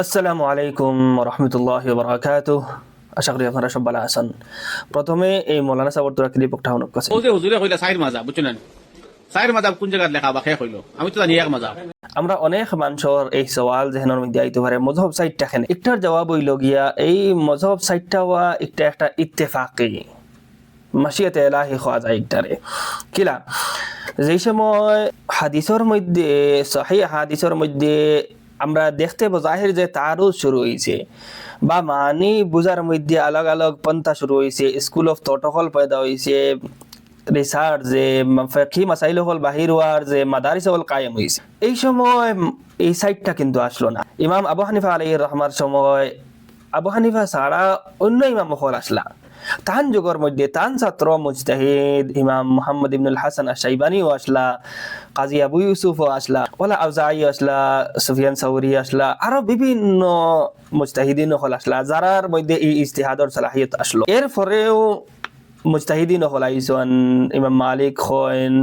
আসসালামু আলাইকুম রহমতুল্লাহ বরকাত আশা করি আপনারা সব ভালো আছেন। প্রথমে এই মৌলানা সাবর তোরা ক্লিপ একটা অনুক আছে ও হুজুরে কইলা সাইর মাজা বুঝছ না? সাইর মাজা কোন জায়গাত লেখা বা কইলো আমি তো জানি এক মাজা আমরা অনেক মানুষের এই সওয়াল যেহেনের মধ্যে আইতে পারে মজহব সাইডটা খেনে একটার জবাব হইল গিয়া এই মজহব সাইডটা হওয়া একটা একটা ইত্তেফাকি। মাসিয়াতে এলাহি খাওয়া যায় একটারে। কিলা? যেই সময় হাদিসের মধ্যে সহি হাদিসের মধ্যে আমরা দেখতে জাহির যে তারও শুরু হয়েছে। বা মানি বুঝার মধ্যে আলাগ আলাগ পন্থা শুরু হয়েছে, স্কুল অফ প্রটোকল পয়দা হয়েছে, রিসার্চ যে ফেকি মাসাইল হল, বাহির হওয়ার যে মাদারিস হল কায়েম হয়েছে। এই সময় এই সাইডটা কিন্তু আসলো না। ইমাম আবু হানিফা আলী রহমার সময় আবু হানিফা ছাড়া অন্য ইমাম হল আসলা। তান যুগের মধ্যে তান ছাত্র মুজতাহিদ ইমাম মোহাম্মদ ইবনুল হাসান আশাইবানিও আসলা, কাজী আবু ইউসুফও আসলা, ওলা আউজাই আসলা, সুফিয়ান সাউরি আসলা, আরও বিভিন্ন মুজতাহিদিন হল আসলা, যারার মধ্যে এই ইস্তেহাদর সালাহিয়ত আসলো। এর পরেও মুজতাহিদিন হল আইসন ইমাম মালিক হন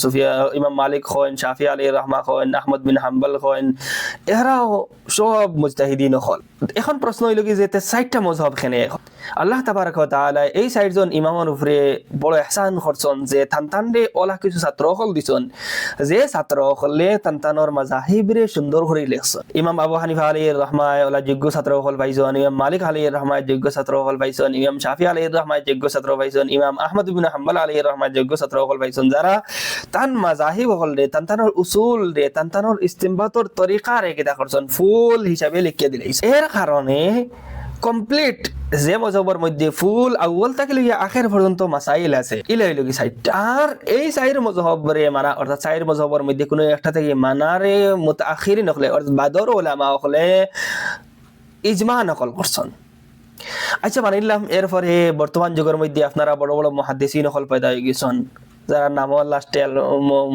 সুফিয়া ইমাম মালিক হন শাফি আলী রহমা হন আহমদ বিন হাম্বল হন এরাও সব মুজতাহিদিন হল এখন প্রশ্ন হইল কি যে চারটা মজহব খেনে আল্লাহ তাবারক তাআলা এই চারজন ইমামের উপরে বড় এহসান করছন যে তানতানরে ওলা কিছু ছাত্র হল দিছন। যে ছাত্র হলে তানতানোর মাজাহিবরে সুন্দর করে লেখছন। ইমাম আবু হানিফা আলী রহমায় ওলা যোগ্য ছাত্র হল পাইছন, ইমাম মালিক আলী রহমায় যোগ্য ছাত্র হল পাইছন, ইমাম শাফি আলী রহমায় যোগ্য ছাত্র পাইছন ইমাম আহমদ বিন হাম্বল আলী রহমায় যোগ্য ছাত্র হল পাইছন। যারা তান মাজাহিব হল রে তানতানোর উসুল রে তানতানোর ইস্তিমবাতর তরিকা রে কিতা করছন ফুল হিসাবে লিখিয়ে দিলাইছে এর কারণে কমপ্লিট যে মজহবের মধ্যে ফুল আউ্ল থেকে লইয়া আখের পর্যন্ত মাসাইল আছে। ইলা হইল কি সাইডটা আর এই সাইর মজহবরে মানা অর্থাৎ সাইর মজহবের মধ্যে কোনো একটা থেকে মানারে মুতাখিরি নকলে অর্থাৎ বাদর ওলামা হলে ইজমা নকল করছেন আচ্ছা মানিলাম। এরপরে বর্তমান যুগের মধ্যে আপনারা বড় বড় মহাদেশী নকল পয়দা হয়ে গেছেন যারা নাম লাস্টে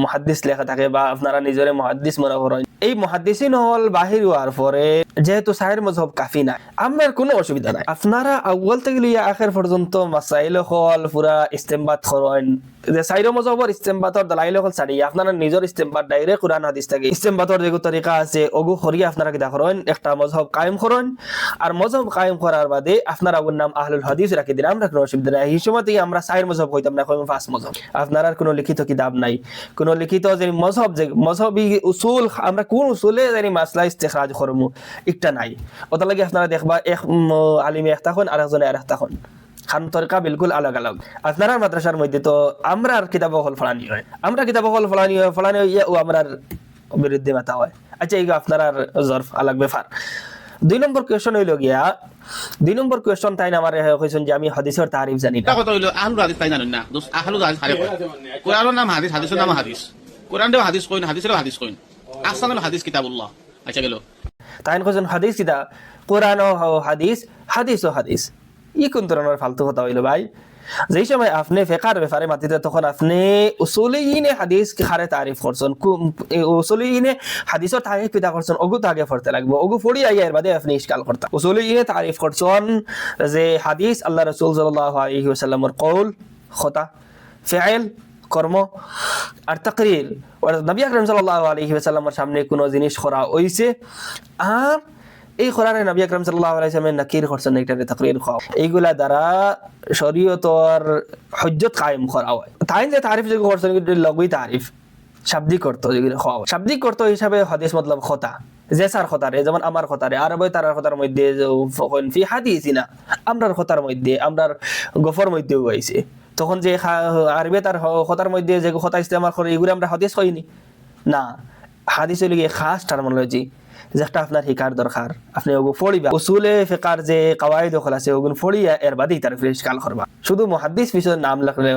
মহাদ্দিস লেখা থাকে বা আপনারা নিজের মহাদ্দিস মনে করেন। এই মহাদ্দিসী নহল বাহির হওয়ার পরে যেহেতু সাহের মজহব কাফি নাই, আমার কোনো অসুবিধা নাই। আপনারা আগল থেকে লিয়া আখের পর্যন্ত মাসাইল হল পুরা ইস্তেমবাদ করেন। যে সাইর মজহবর ইস্তেমবাদর দালাইল হল ছাড়ি আপনারা নিজের ইস্তেমবাদ ডাইরেক্ট কোরআন হাদিস থাকে। ইস্তেমবাদর যে তরিকা আছে ওগু হরিয়া আপনারা কিতা করেন একটা মজহব কায়েম করেন আর মজহব কায়েম করার বাদে আপনারা ওর নাম আহলুল হাদিস রাখি দিন আমরা কোনো অসুবিধা নাই। এই সময় আমরা সাইর মজহব হইতাম না কইম ফার্স্ট মজহব। আপনার কোনো লিখিত কিতাব নাই। কোনো লিখিত যে মজহব যে, মজহবি উসুল আমরা কোন উসুলে জানি মাসলা ইস্তেখরাজ করমু একটা নাই। ওটা লাগে আপনারা দেখবা এক আলিমে একটা হন আর একজনে আর একটা হন খান তরকা বিলকুল আলাগ আলাগ। আপনার মাদ্রাসার মধ্যে তো আমরা আর কিতাব হল ফলানি হয়। আমরা কিতাব হল ফলানি হয় ফলানি হইয়া ও আমরার বিরুদ্ধে মাথা হয়। আচ্ছা এই আপনার জরফ আলাগ ব্যাপার। দুই নম্বর কোয়েশন হইল গিয়া দুই নম্বর কোয়েশন তাই আমার কইছেন যে আমি হাদিসের তারিফ জানি না। কথা হইল আহলুল হাদিস তাই জানেন না? দোস্ত আহলুল হাদিস হারে কয় কোরআনের নাম হাদিস হাদিসের নাম হাদিস। কোরআন দেও হাদিস কইন হাদিসেরও হাদিস কইন। আহসানুল হাদিস কিতাবুল্লাহ। আচ্ছা গেল। তাই কইছেন হাদিস কিতা? কোরআন ও হাদিস হাদিস ও হাদিস। ই কোন ধরনের ফালতু কথা হইল ভাই? যেই সময় আপনি ফেকার ব্যাপারে মাতিতে, তখন আপনি উসুলিনে হাদিস খারে তারিফ করছেন। উসুলিনে হাদিসের তারিফ পিতা করছেন, ওগু তো আগে পড়তে লাগবে, ওগু পড়ি আই এর বাদে আপনি ইশকাল করতে উসুলিনে তারিফ করছেন যে হাদিস আল্লাহ রসুল আলাইহি ওয়াসাল্লামের কৌল খতা ফেআল কর্ম আর তাকরির। নবী আকরম সাল্লাল্লাহু আলাইহি ওয়াসাল্লামের সামনে কোনো জিনিস করা হইছে। আর এই কোরআনে নবী আকরম সাল্লাল্লাহু আলাইহি নাকির করছেন এটারে তাকরির খাও এইগুলা দ্বারা শরীয়তর হজ্জত কায়েম করা হয়। তাই যে তারিফ যে করছেন লগুই তারিফ। শাব্দিক অর্থ যেগুলো খাওয়া। শাব্দিক অর্থ হিসাবে হাদিস মতলব খতা। যে সার খতারে, যেমন আমার খতারে, আরবে তার খতার মধ্যে ফি হাদিস না আমরার খতার মধ্যে, আমরার গফর মধ্যেও হয়েছে। তখন যে আরবে তার খতার মধ্যে যে খতা ইস্তেমাল করে, এগুলো আমরা হাদিস কইনি। না হাদিস হইলে খাস টার্মোলজি যেটা আপনার শিকার দরকার আপনি ওগুলো ফড়িবা উসুলে ফেকার যে কাওয়াই দখল আছে ওগুন ফড়িয়া এর বাদেই তার ফিরিস কাল করবা শুধু মুহাদ্দিস বিষয়ের নাম লাগলে